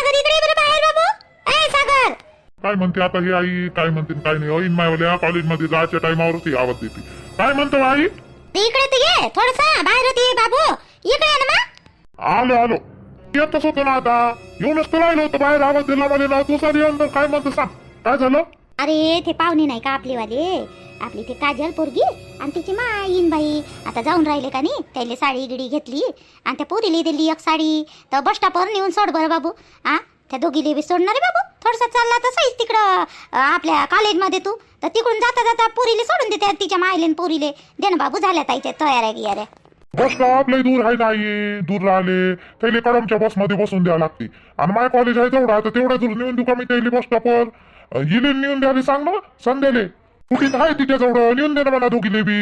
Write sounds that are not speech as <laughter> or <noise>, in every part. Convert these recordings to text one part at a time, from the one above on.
सागर इकडे बरं बाहेर बाबू. ए सागर. काय म्हणते आता ही आई? काय म्हणते आणि काय नाही. ऐन मायवाल्या कॉलेजमध्ये जायच्या टायमावरच ती आवाज देते. काय म्हणतो आई? ते इकडे तर ये थोडस. बाहेर होती बाबू. इकडे ये ना मग. आलो आलो. येतच होतो ना आता. येऊनच तर राहिलो होतो बाहेर. आवाज दिला मला ना. तू सारी अंदर. काय म्हणतो सांग. काय झालं? अरे ते पाहुणे नाही का आपलीवाले? आपली ते काजल पोरगी आणि तिची मा येईन बाई. आता जाऊन राहिले का नाही? त्याला साडी गिडी घेतली आणि त्या पोरीला दिली एक साडी. तर बस स्टॉपवर नेऊन सोड बरं बाबू. आ? त्या दोघीले बी सोडणार बाबू? थोडसा चालला तर सहीच तिकडं आपल्या कॉलेजमध्ये तू. तर तिकडून जाता जाता पोरीले सोडून देते तिच्या मायलेन पोरीले. दे ना बाबू झाल्या ताईच्या तयाऱ्या गियाऱ्या बस स्टॉप लय दूर आहे नाही दूर राहिले. त्याला कडमच्या बसमध्ये बसून द्यावं लागते. आणि माय कॉलेज आहे तेवढा. तर तेवढ्या दूर नेऊन देऊ का मी त्याला बस स्टॉपवर इले नेऊन द्यायला सांग ना संध्याले. कुठे आहे तिच्याजवळ नेऊन दे ना मला दोघीले बी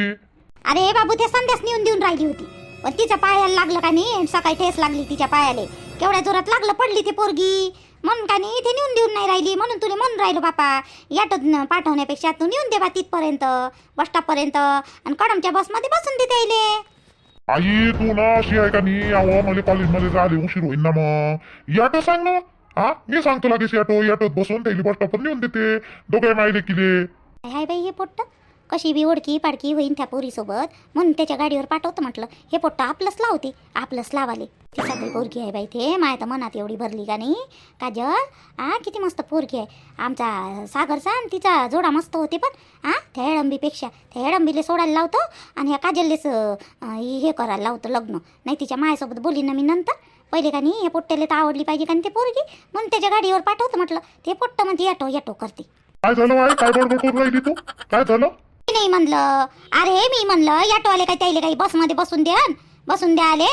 अरे बाबू ते संध्यास नेऊन देऊन राहिली होती. पण तिच्या पायाला लागलं का नाही? सकाळी ठेस लागली तिच्या पायाले. केवढ्या जोरात लागलं पडली ती पोरगी. म्हणून का नाही इथे नेऊन देऊन नाही राहिली. म्हणून तुला म्हणून राहिलो बापा. याटो पाठवण्यापेक्षा तू नेऊन दे बा तिथपर्यंत बस स्टॉपपर्यंत आणि कडमच्या बसमध्ये बसून दे त्याइले. आई तू ना अशी आहे का नाही? अहो मला कॉलेजमध्ये झाले उशीर होईल ना मग. याटो सांग ना. हा? मी सांगतो लगेच याटो याटोत बसून त्याला बस स्टॉपवर नेऊन देते. दोघे माहिले किले. हाय बाई हे पोट्ट. कशी बी ओळखी पाडकी होईन त्या पोरीसोबत. म्हणून त्याच्या गाडीवर पाठवतं म्हटलं. हे पोट्ट आपलंच लावते आपलंच लावाले. ती सगळी पोरगी आहे बाई ते. माया तर मनात एवढी भरली का नाही? काजल आ किती मस्त पोरगी आहे. आमचा सागरचा आणि तिचा जोडा मस्त होते पण. आ त्या हेळंबीपेक्षा त्या हेळंबीले सोडायला लावतो आणि ह्या काजललेच हे करायला लावतो लग्न. नाही तिच्या मायासोबत बोलीन ना मी नंतर. पहिले का नाही हे पोट्ट्याला तर आवडली पाहिजे का नाही ते पोरगी? म्हणून त्याच्या गाडीवर पाठवतं म्हटलं. ते पोट्ट म्हणजे याटो याटो करते. काय झालं काय बडबड करून राहिली तू? काय झालं? मी नाही म्हणलं. अरे मी म्हणलं याटोवाले काय त्याले काही बसमध्ये बसून द्या बसून द्या आले.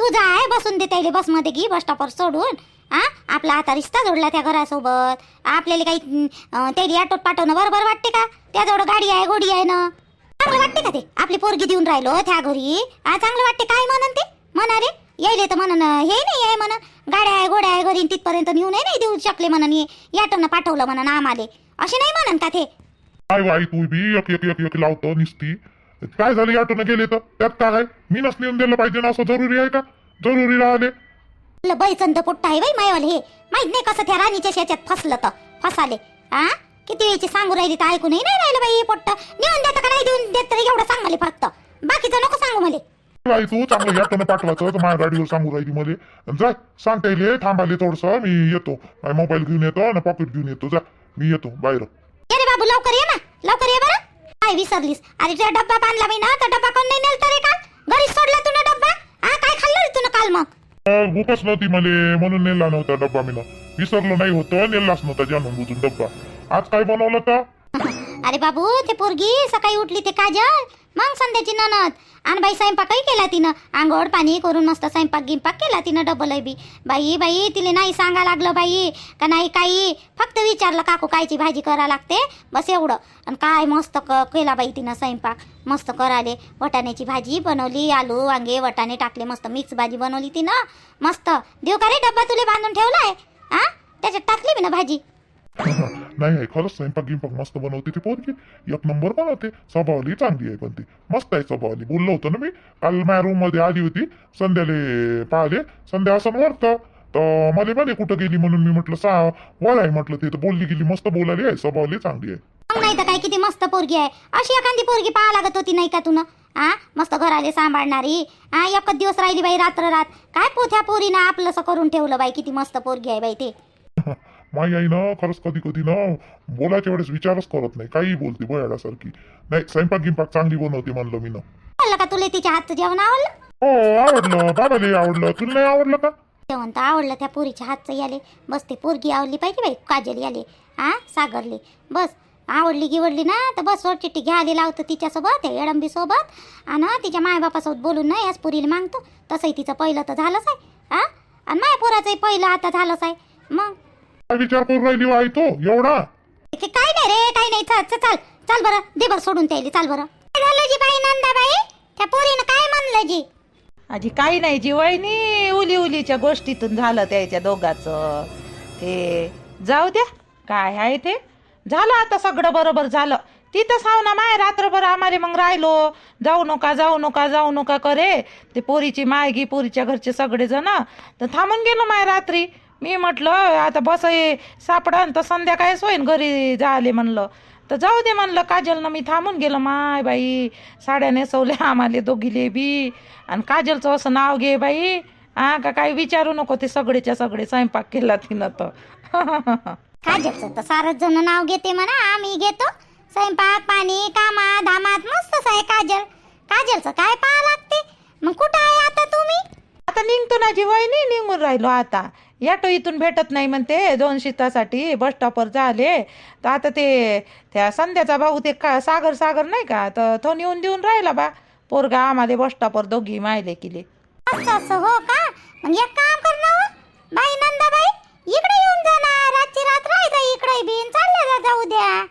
तू जाय बसून दे त्याले बसमध्ये घे बस स्टॉपवर सोडून. हा आपला आता रिश्ता जोडला त्या घरासोबत. आपल्याला काही अं, त्याला ऑटोत पाठवणं बरोबर वाटते का? त्याजवळ गाडी आहे गोडी आहे ना? चांगलं वाटते का ते? आपली पोरगी देऊन राहिलो त्या घरी. हा चांगलं वाटते काय म्हणन ते? म्हणा रे यायले तर म्हणन हे नाही आहे म्हणन. गाड्या आहे घोड्या आहे घरी तिथपर्यंत नेऊन नाही देऊ शकले म्हणन याटोनं पाठवलं म्हणन आम्हाले. असे नाही म्हणन का ते? काय बाई तू बी एक एक एक एक लावतो निसती? काय झालं याटोनं गेले तर? त्यात काय मी नस नेऊन दिलं पाहिजे ना असं जरुरी आहे का? जरुरी राहिले. बैचंद पोट्टा आहे बाई मायवाले हे. माहीत नाही कसं त्या राणीच्या शेच्यात फसलं तर. फसाले. हा किती वेळची सांगू राहिली तर ऐकूनही नाही राहिलं बाई हे पोट्ट. नेऊन देतं का नाही देऊन देत तर एवढं सांग मला फक्त. बाकीचं नको सांगू मला. बाई तू चांगलं याटोनं पाठवायचं तर माझ्या गाडीवर सांगू राहिली मध्ये जाय सांगता येईल थांबाले थोडस मी येतो. माझा मोबाईल घेऊन येतो आणि पॉकेट घेऊन येतो जा. मी येतो बाहेर. ये रे बाबू लवकर ये ना. लवकर ये बरं. काय विसरलीस? अरे तुझा डब्बा बांधला मी ना तर डब्बा कोण नाही नेलता रे काल? घरीच सोडला तू ना डब्बा? हा काय खाल्लं रे तू काल मग? भूकच नव्हती मले म्हणून नेला नव्हता डब्बा मी विसरलो नाही होतं नेलाच नव्हता जाणून बुजून डब्बा. आज काय बनवलं का अरे बाबू ते पोरगी सकाळी उठली ते काजल. मग संध्याची ननद. आणि बाई स्वयंपाकही केला तिनं. आंघोळ पाणी करून मस्त स्वयंपाक गिंपाक केला तिनं डबल बी. बाई बाई तिला नाही सांगा लागलं बाई. का नाही काही? फक्त विचारलं काकू कायची भाजी करा लागते? बस एवढं. आणि काय मस्त क केला बाई तिनं स्वयंपाक. मस्त कराले. वटाण्याची भाजी बनवली आलू वांगे वटाणे टाकले मस्त मिक्स भाजी बनवली तिनं. मस्त. देऊ का रे डब्बा तुला बांधून ठेवलाय. आ? त्याच्यात टाकली मी ना भाजी. <laughs> नाही आहे खरंच स्वयंपाक गिंपाक मस्त बनवते ती पोरगी. एक नंबर बनवते. स्वभावली चांगली आहे पण ती. मस्त आहे स्वभावली. बोललो होतो ना मी काल माझ्या रूममध्ये आली होती. संध्याले पाहिले. संध्या असं वाटतं तर मला म्हणे कुठं गेली म्हणून? मी म्हटलं सा वर आहे म्हटलं ते. तर बोलली गेली मस्त बोलाली आहे. स्वभावली चांगली आहे. नाही तर काय किती मस्त पोरगी आहे. अशी एखादी पोरगी पाहा लागत होती नाही का तुनं? आ? मस्त घराले सांभाळणारी. आ एकच दिवस राहिली बाई रात्र रात. काय पोथ्या पोरीनं आपलंसं करून ठेवलं बाई किती मस्त पोरगी आहे बाई ते. <laughs> माई आई ना खरंच कधी कधी ना बोलायच्या वेळेस विचारच करत नाही. काही बोलते बयाडासारखी. नाही स्वयंपाक गिंपाक चांगली बनवते म्हणलं मी ना. का तुला तिच्या हातचं जेवण आवडलं? हो आवडलं. बाबाले आवडलं. तुला नाही आवडलं का? जेवण तर आवडलं त्या पोरीच्या हातचं याले. बस ते पोरगी आवडली पाहिजे बाई काजल याले. आ सागरले. बस आवडली गिवडली ना तर बस चिठ्ठी घ्यायला लावतं तिच्यासोबत एडंबी सोबत आणि तिच्या मायबापासोबत बोलून ना याच पोरीला मागतो. तसंही तिचं पहिलं तर झालंच आहे. आ? आणि माय पोराचंही पहिलं आता झालंच आहे. मग? काय विचार करून राहिली हो आई तो? एवढा? ते काय नाही रे काही नाही. चाल चाल चाल. बरं. दे बरं सोडून त्याला. चाल बरं. काय झालं जी बाई नंदाबाई? त्या पोरीनं काय म्हणलं जी आजी काही नाही जी वहिनी उली उलीच्या गोष्टीतून झालं त्याच्या दोघाचं. ते जाऊ द्या. काय आहे ते? झालं आता सगळं बरोबर झालं. तिथं साव ना माय रात्रभर आम्हाला मग राहिलो. जाऊ नका जाऊ नका जाऊ नका करे. ते पोरीची मायगी पोरीच्या घरचे सगळे जण तर थांबून गेलो माय रात्री. मी म्हटलं आता बस सापडन तर संध्याकाळीच होईन घरी झाले म्हणलं. तर जाऊ दे म्हणलं काजलनं मी थांबून गेलं. माय बाई साड्या नेसवल्या आम्हाला दोघीले बी. आणि काजलचं असं नाव घे बाई. हा का काही विचारू नको ते सगळेच्या सगळे स्वयंपाक केला तिनं तर. <laughs> काजलचं तर सारच जण नाव घेते म्हणा आम्ही घेतो. स्वयंपाक पाणी कामात धामात मस्तच आहे काजल. काजलचं काय पाहा लागते? मग कुठं आहे आता तुम्ही? आता निघतो ना जीवाईनी निघून राहिलो आता. याटो इथून भेटत नाही म्हणते. दोन शीतासाठी बस स्टॉपवर झाले तर आता ते त्या संध्याचा भाऊ ते का सागर सागर नाही का? तर तो नेऊन देऊन राहिला बा. पोरगा आम्हाला बस स्टॉपवर दोघी मायले किले. असं असं हो का? मग एक काम कर ना हो. बाई नंदाबाई इकडे येऊन जा ना. रातची रात राहायचा इकडे बिन चालल्या जा जाऊ द्या.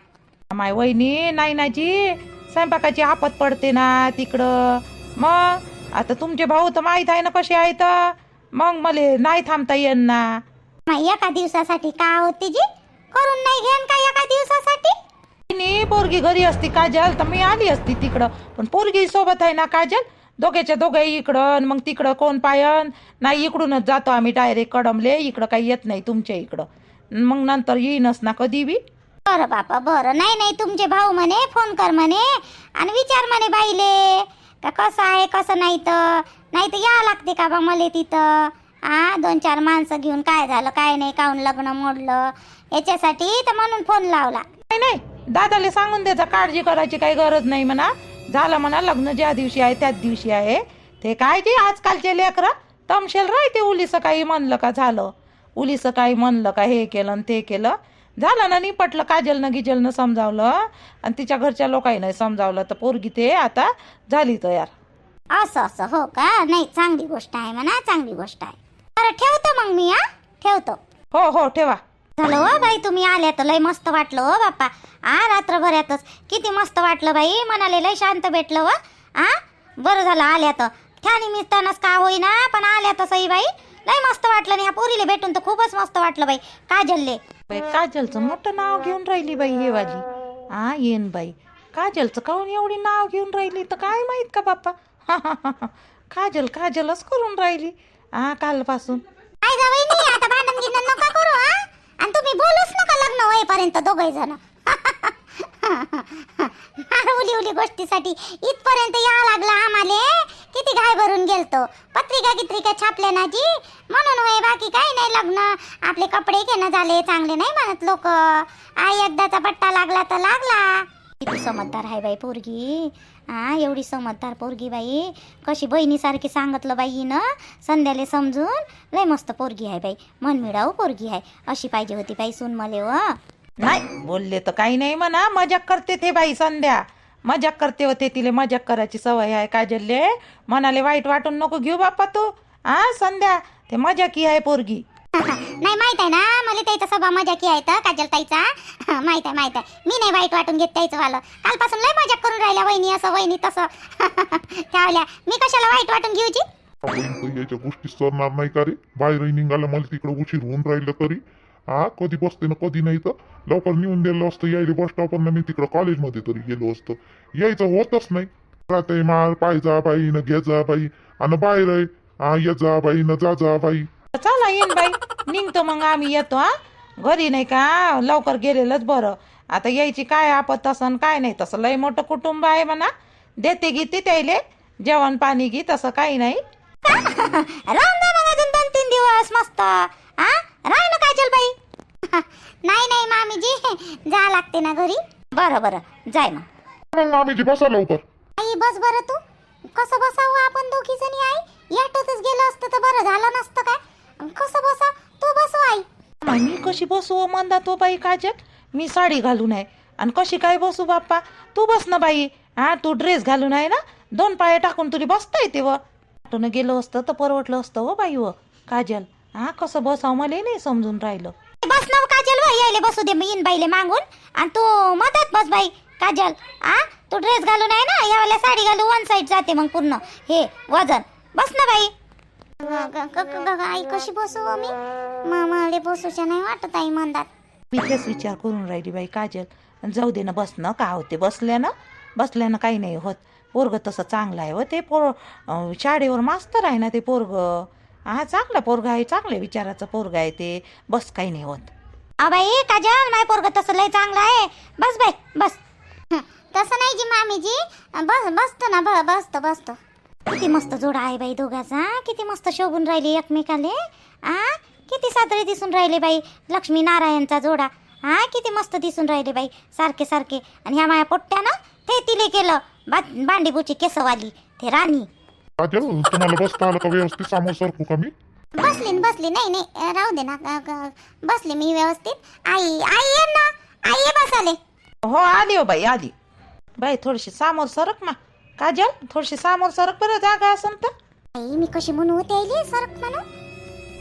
माय वहिनी नाही नाची स्वयंपाकाची आपत पडते ना तिकडं. मग आता तुमचे भाऊ तर माहीत आहे ना कसे आहेत. मग मला नाही थांबता येईन. ना मग एका दिवसासाठी का होती जी? करून नाही घेन का एका दिवसासाठी? पोरगी घरी असती काजल तर मी आली असती तिकडं. पण पोरगी सोबत आहे ना काजल? दोघ्याच्या दोघे इकडं आणि मग तिकडं कोण पायन? नाही इकडूनच जातो आम्ही डायरेक्ट कडमले इकडं काही येत नाही तुमच्या इकडं. मग नंतर येईनच ना कधी बी. बरं बापा बरं. नाही नाही तुमचे भाऊ म्हणे फोन कर म्हणे. आणि विचार म्हणे बाईले. का कसं आहे कसं नाही तर? नाही तर या लागते का बा मला तिथं? आ दोन चार माणसं घेऊन काय झालं काय नाही काहून लग्न मोडलं? याच्यासाठी तर म्हणून फोन लावला. नाही नाही दादाला सांगून द्यायचा काळजी करायची काही गरज नाही म्हणा. झालं म्हणा लग्न ज्या दिवशी आहे त्याच दिवशी आहे. ते काय जे आजकालचे लेकरं? तमशेल राहते उलीचं काही म्हणलं का झालं? उलीचं काही म्हणलं का हे केलं आणि ते केलं? झालं ना निपटलं काजलनं गिजलनं समजावलं. आणि तिच्या घरच्या लोकांनी समजावलं. तर पोरगी ते आता झाली तयार. असं असं हो का? नाही चांगली गोष्ट आहे म्हणा चांगली गोष्ट आहे. बरं ठेवतो मग मी हा? ठेवतो. हो हो ठेवा. झालं हो बाई तुम्ही आल्या तर लय मस्त वाटलं हो बाप्पा. आ रात्रभरातच. किती मस्त वाटलं बाई मनाले लय शांत भेटलं व आ? बरं झालं आल्या तर. त्या निमित्तानंच का होईना पण आल्या तर सई बाई. लय मस्त वाटलं आणि ह्या पोरीले भेटून तर खूपच मस्त वाटलं बाई. काजलले. बाई काजलचं मोठं नाव घेऊन राहिली बाई हे वाली. हा येन बाई. काजलचं काहून एवढी नाव घेऊन राहिली? तर काय माहीत का बाप्पा? काजल काजलच करून राहिली. हा कालपासून. काय नाही आता भांडण गिंडण नका करू हा आणि तुम्ही बोलूच नका लग्न होईपर्यंत दोघे जण. <laughs> उली उली गोष्टीसाठी इथपर्यंत या लागला आम्हाले. किती घाय भरून गेलतो. पत्रिका गित्रिका छापल्या ना जी म्हणून होय बाकी काही नाही लग्न. आपले कपडे घेणं झाले चांगले नाही म्हणत लोक. आई एकदाचा पट्टा लागला तर लागला. किती समजदार आहे बाई पोरगी. हा एवढी समजदार पोरगी बाई. कशी बहिणीसारखी सांगितलं बाई न संध्याले समजून लय मस्त पोरगी आहे बाई. मनमिळाऊ पोरगी आहे. अशी पाहिजे होती बाई सून मले व नाही बोलले तर काही नाही म्हणा. मजाक करते ते बाई संध्या. मजाक करते होते तिले मजाक करायची सवय आहे काजलले मनाले वाईट वाटून नको घेऊ बाप्पा तू. हा संध्या ते मजाकी आहे पोरगी. <laughs> नाही माहीत आहे ना मला त्याचा स्वभाव मजा की आहे तर काजल ताईचा. <laughs> माहीत आहे माहीत आहे. मी नाही वाईट वाटून घेत त्याचं वालं. कालपासून लय मजा करून राहिल्या वहिनी असं वहिनी तसं. <laughs> ठेवल्या मी कशाला वाईट वाटून घेऊची? याच्या गोष्टी सरणार नाही का रे? बाहेर निघाला मला तिकडे उशीर होऊन राहिलं तरी. हा कधी बसते ना कधी नाही तर लवकर नेऊन दिलं असतं यायला बस स्टॉपवर मी तिकडं कॉलेजमध्ये तरी गेलो असतो. यायचं होतच नाही. राहते मार पाय जा बाई न घे जा बाई आणि बाहेर आहे. हा ये जा बाई न जा जा बाई. चला येईन बाई. निघतो मग आम्ही येतो हा. घरी नाही का? लवकर गेलेलंच बरं. आता यायची काय आपत असन काय नाही. तसं लय मोठं कुटुंब आहे म्हणा. देते गीते त्याले जेवण पाणी घे तसं काही नाही. <laughs> राम दे मग अजून दोन तीन दिवस मस्त. हा? राह ना काजल बाई? <laughs> नाही नाही मामीजी. जा लागते ना घरी. बरं बरं. जाय मग. मग आम्ही बसा लवकर. आई बस बरं तू. कसं बसावं आपण दोघी जणी आई? याटतच गेलं असतं तर बरं झालं नसतं काय? कसं बसा? तू बसव आई. मी कशी बसू हो म्हणता तो बाई काजल? मी साडी घालून आहे. आणि कशी काय बसू बाप्पा? तू बस ना बाई. हा तू ड्रेस घालून आहे ना? दोन पाय टाकून तुला बसता येते व. ऑटोनं गेलो असतं तर परवडलं असतं हो बाई व. काजल हा कसं बसावं मला नाही समजून राहिलं. बस ना काजल बाई यायले बसू दे मी इन बाईले मागून. आणि तू मदत बस बाई काजल. आ? तू ड्रेस घालून आहे ना यावेळेला साडी घालू वन साईड जाते मग पूर्ण. हे वजन. बस ना बाई. आई कशी बसू हो मी? मामाले बसूच्या नाही वाटत आई म्हणतात मी तेच विचार करून राहिली बाई काजल. जाऊ दे ना बसणं का होते? बसल्यानं बसल्यानं काही नाही होत. पोरग तसं चांगलं आहे हो ते पोर. शाळेवर मास्तर आहे ना ते पोरग. हा चांगला पोरगा आहे चांगल्या विचाराचं पोरगा आहे ते. बस काही नाही होत. अ बाई काजल माय पोरग तसं लय चांगलं आहे. बस बाई बस. हं, तसं नाही जी मामीजी. बस बसतो ना ब बसतो बसतो. किती मस्त जोडा आहे बाई दोघाचा किती मस्त शोभून राहिले एकमेकाले. आ? किती सादरे दिसून राहिले बाई लक्ष्मी नारायणचा जोडा. हा किती मस्त दिसून राहिले बाई सारखे सारखे. आणि ह्या माया पोट्ट्यानं ते तिले केलं बा बांडीबुची केसवाली ते राणी. काजल तुम्हाला बसता आलं का व्यवस्थित समोर सरकू का मी? बसली न बसली नाही नाही राहू दे ना. बसली मी व्यवस्थित. आई आई ये ना. आई ये बसाले हो आली हो बाई आली. बाई थोडीशी समोर सरक ना काजल थोडीशी समोर सरक बरं जागा असन तर. आई मी कशी म्हणू होते आईली सरक म्हणू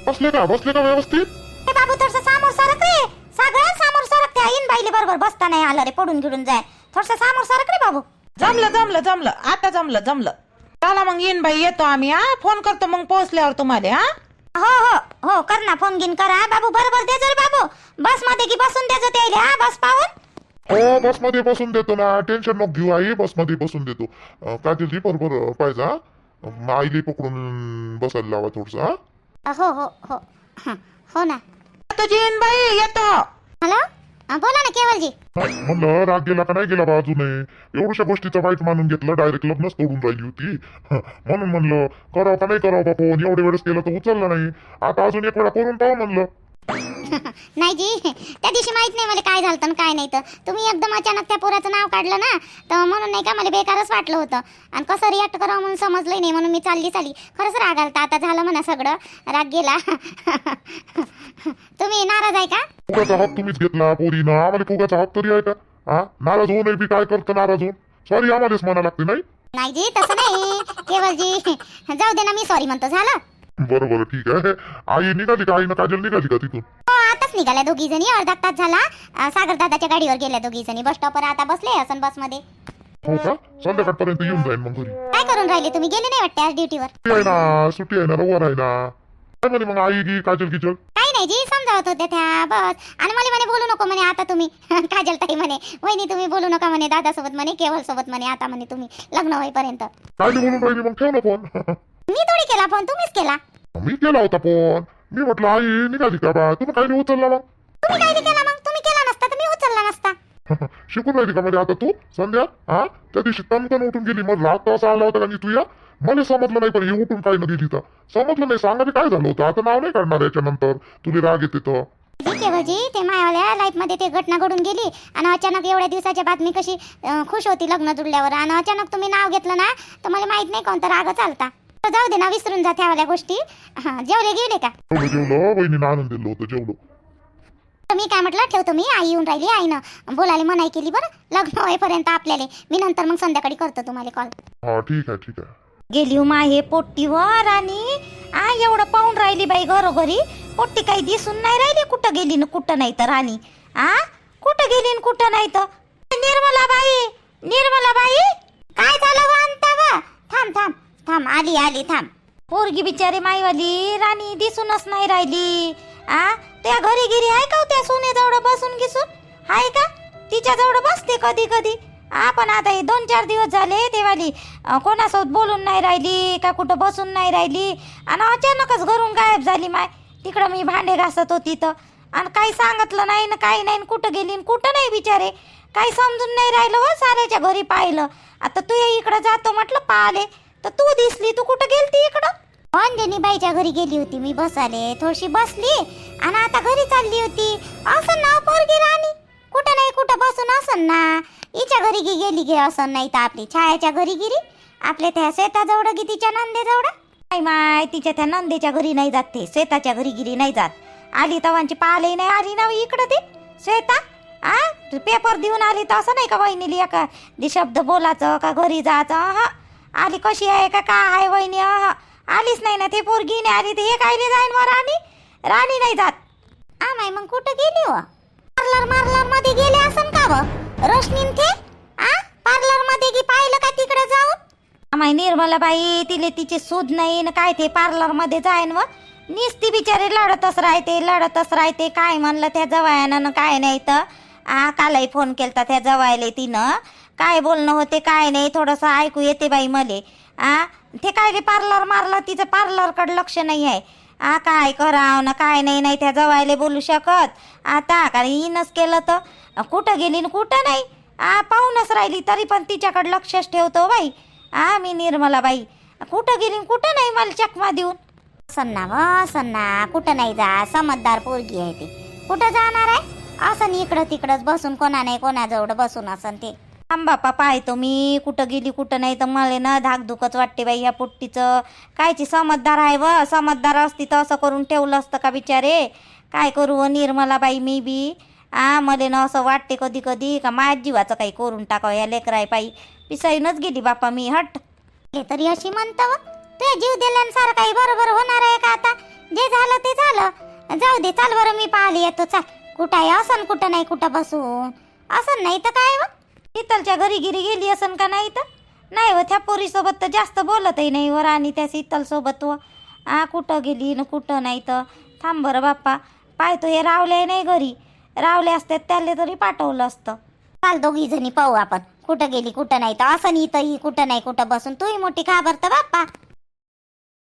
बसले का बसले का व्यवस्थित? बाबू थोडस समोर सरक रे. सगळ्या समोर सरक त्या इन बाईले बरोबर बसता नाही आलं रे पडून गिडून जाय. थोडस समोर सरक रे बाबू. जमलं जमलं जमलं. आता जमलं जमलं. चला मग येईन बाई येतो आम्ही हा? फोन करतो मग पोहोचल्यावर तुम्हाला हा? हो हो हो कर ना फोन गिन करा बाबू बरोबर दे जर बाबू. बसमध्ये की बसून द्यायचं त्याले हा बस पाहून. हो बसमध्ये बसून देतो ना टेन्शन नको घेऊ आई बसमध्ये बसून देतो. अं, काजलजी बरोबर पाहिजे हा? अं, आईली पकडून बसायला लावा थोडस हा? हो हो हो. हं, हो ना. येतो येईन बाई येतो. हॅलो? बोला ना केवलजी. म्हणलं राग गेला का नाही गेला बा अजून? एवढ्या गोष्टीचं वाईट मानून घेतलं डायरेक्ट लग्नच तोडून राहिली होती. म्हणून म्हणलं करावं का नाही करावं बा फोन एवढे वेळेस केलं तर उचलला नाही. आता अजून एक वेळा करून पाहू म्हणलं. <laughs> नाही जी त्या दिवशी माहीत नाही मला काय झालं काय नाही तर. तुम्ही एकदम अचानक त्या पोराचं नाव काढलं ना तर म्हणून नाही का मला बेकारच वाटलं होतं. आणि कसं रिॲक्ट करावं म्हणून समजलंही नाही म्हणून मी चालली चालली. खरंच राग आलता आता झालं म्हणा सगळं. राग गेला. <laughs> तुम्ही नाराज आहे का? फुगाचा हक तुम्हीच घेतला पोरीनं आम्हाला फुगाचा हक तरी आहे का? हा? नाराज होऊ नये बी काय करतं नाराज होऊन? सॉरी आम्हालाच म्हणा लागते नाही? नाही जी तसं नाही. केवलजी जाऊ दे ना मी सॉरी म्हणतो. झालं? बरं बरं ठीक आहे. आई निघाली का? आईनं काजल निघाली का तिथून? हो आताच निघाल्या दोघी जणी अर्धा तास झाला. अं, सागर दादाच्या गाडीवर गेल्या दोघी जणी बस स्टॉपवर आता बसले असन बसमध्ये. हो का? संध्याकाळपर्यंत येऊन जाईन मग घरी. काय करून राहिले तुम्ही? गेले नाही वाटते आज ड्युटीवर सुट्टी आहे ना? सुट्टी आहे ना? रविवार आहे ना? काय म्हणे मग आई की काजल किचल काही नाही जी समजावत होत्या त्या. बस. आणि मला म्हणे बोलू नको म्हणे आता तुम्ही. <laughs> काजल ताई म्हणे वहिनी तुम्ही बोलू नका म्हणे. दादा सोबत म्हणे केवळ सोबत म्हणे आता म्हणे तुम्ही लग्न होईपर्यंत. काय बोलून राहिली मग ठेव ना फोन <laughs> मी थोडी केला फोन तुम्हीच केला. मी केला होता फोन मी म्हटलं आई निघाली का बा? तुम्ही काय नाही उचलला मग. तुम्ही काय केला मग? तुम्ही केला नसता तर मी उचलला नसता. <laughs> शिकून राहिली का म्हणजे आता तू? संध्या हा? त्या दिवशी तनकन उठून गेली. मग राग तर असा आला होता का तू या मला समजलं नाही पण हे उठून काय न गेली तर. समजलं नाही सांगा बी काय झालं होतं? आता नाव नाही काढणार याच्यानंतर. तुला राग येते तर. जी केवळजी ते मायावाल्या लाईफमध्ये ते घटना घडून गेली आणि अचानक एवढ्या दिवसाच्या बातमी कशी अं, खुश होती लग्न जुळल्यावर. आणि अचानक तुम्ही नाव घेतलं ना तर मला माहीत नाही कोणता राग चालता. तर जाऊ दे ना विसरून जा त्यावाल्या गोष्टी. हा जेवले गेले का? जेवलो जेवलो. बहिणीनं आनंद दिलं होतं जेवलो. तर मी काय म्हटलं ठेवतो मी आई येऊन राहिली आईनं बोलायला मनाई केली बरं. लग्न होईपर्यंत आपल्याला. मी नंतर मग संध्याकाळी करतो तुम्हाला कॉल हा ठीक आहे ठीक आहे. गेली हो माहे पोट्टीवर आणि आ एवढं पाहून राहिली बाई घरोघरी. पोट्टी काही दिसून नाही राहिली कुठं गेली न कुठं नाही तर राणी. आ? कुठं गेली न कुठं नाही तर? निर्मला बाई निर्मला बाई काय झालं व थांब थांब. थांब आली आली थांब. पोरगी बिचारी माईवाली राणी दिसूनच नाही राहिली. आ? त्या घरी गिरी आहे का हो त्या सोन्याजवळ बसून घिसून? आहे का? तिच्याजवळ बसते कधी कधी. आपण आता हे दोन चार दिवस झाले तेवाली कोणासोबत बोलून नाही राहिली का कुठं बसून नाही राहिली. आणि अचानकच घरून गायब झाली माय. तिकडं मी भांडे घासत होती तर. आणि काही सांगितलं नाही ना काही नाही कुठं गेली कुठं नाही बिचारे. काही समजून नाही राहिलं हो साऱ्याच्या घरी पाहिलं. आता तू इकडं जातो म्हटलं पाहिले. तर तू दिसली तू कुठं गेलती इकडं? अंजनी बाईच्या घरी गेली होती मी बसाले थोडीशी बसली आणि आता घरी चालली होती. असं ना पोरगी राणी. कुठं नाही कुठं बसून असन ना. हिच्या घरी गी गेली गे असन नाही तर आपली छायाच्या घरी गिरी आपल्या त्या शेताजवळ गी तिच्या नंदेजवळ. काय माय तिच्या त्या नंदेच्या घरी नाही जात ते. शेताच्या घरी गिरी नाही जात. आली तवांची पाहायलाही नाही आली ना इकडं ते. श्वेता आ? पेपर देऊन आली तर असं नाही का वहिनीली एका दि शब्द बोलायचं का घरी जायचं? हा. आली कशी आहे का? काय आहे वहिनी? अह, आलीच नाही ना ते पोरगी. नाही आली ते हे काय जाईन वर राणी राणी नाही जात. आ माय मग कुठं गेली व पार्लर मार्लरमध्ये गेले असन का व? रोशनीन ते? आ? पार्लरमध्ये गी पाहिलं का तिकडे जाऊन? आमाय निर्मला बाई तिले तिची सूद नाही न काय ते पार्लरमध्ये जाईन व? निस्ती बिचारे लढतच राहते लढतच राहते. काय म्हणलं त्या जवायानं न काय नाही तर? आ कालही फोन केलता त्या जवायले तिनं. काय बोलणं होते काय नाही थोडंसं ऐकू येते बाई मले. आ ते काय पार्लर मारलं तिचं पार्लरकडे लक्ष नाही आहे. आ काय करावं ना काय नाही नाही त्या जवायला बोलू शकत. आता का हिनच केलं तर? कुठं गेली न कुठं नाही? आ पाहूनच राहिली तरी पण तिच्याकडे लक्षच ठेवतो बाई. आ मी निर्मला बाई. कुठं गेली न कुठं नाही मला चकमा देऊन? सन्ना व सन्ना कुठं नाही जा समजदार पोरगी आहे ती. कुठं जाणार आहे? असं इकडं तिकडंच बसून कोणा नाही कोणाजवळ बसून असन ते. आम बापा पाहतो मी कुठं गेली कुठं नाही तर मला ना धाकधुकच वाटते बाई ह्या पोट्टीचं. कायची समजदार आहे व? समजदार असती तर असं करून ठेवलं असतं का बिचारे? काय करू व निर्मला बाई मी बी? आ मले ना असं वाटते कधी कधी का माझ्या जीवाचं काही करून टाकावं या लेकराय पायी पिसाईनच गेली बापा मी हट. हे तरी अशी म्हणतं व? ते जीव दिल्यानुसार काही बरोबर होणार आहे का आता? जे झालं ते झालं. जाऊ दे चाल बरं मी पाहिली येतो चाल. कुठं आहे असं कुठं नाही कुठं बसून? असं नाही तर काय व? शीतलच्या घरी गिरी गेली असन का नाही तर नाही व त्या पोरीसोबत तर जास्त बोलतही नाही वर आणि त्या शीतलसोबत व. आ कुठं गेली न कुठं नाही तर? थांब बरं बाप्पा पाहतो हे रावले नाही घरी. रावले असतात त्याला तरी पाठवलं असतं. काल दोघी जणी पाहू आपण कुठं गेली कुठं नाही तर? असं नाही तर ही कुठं नाही कुठं बसून? तूही मोठी का बरं तर बाप्पा.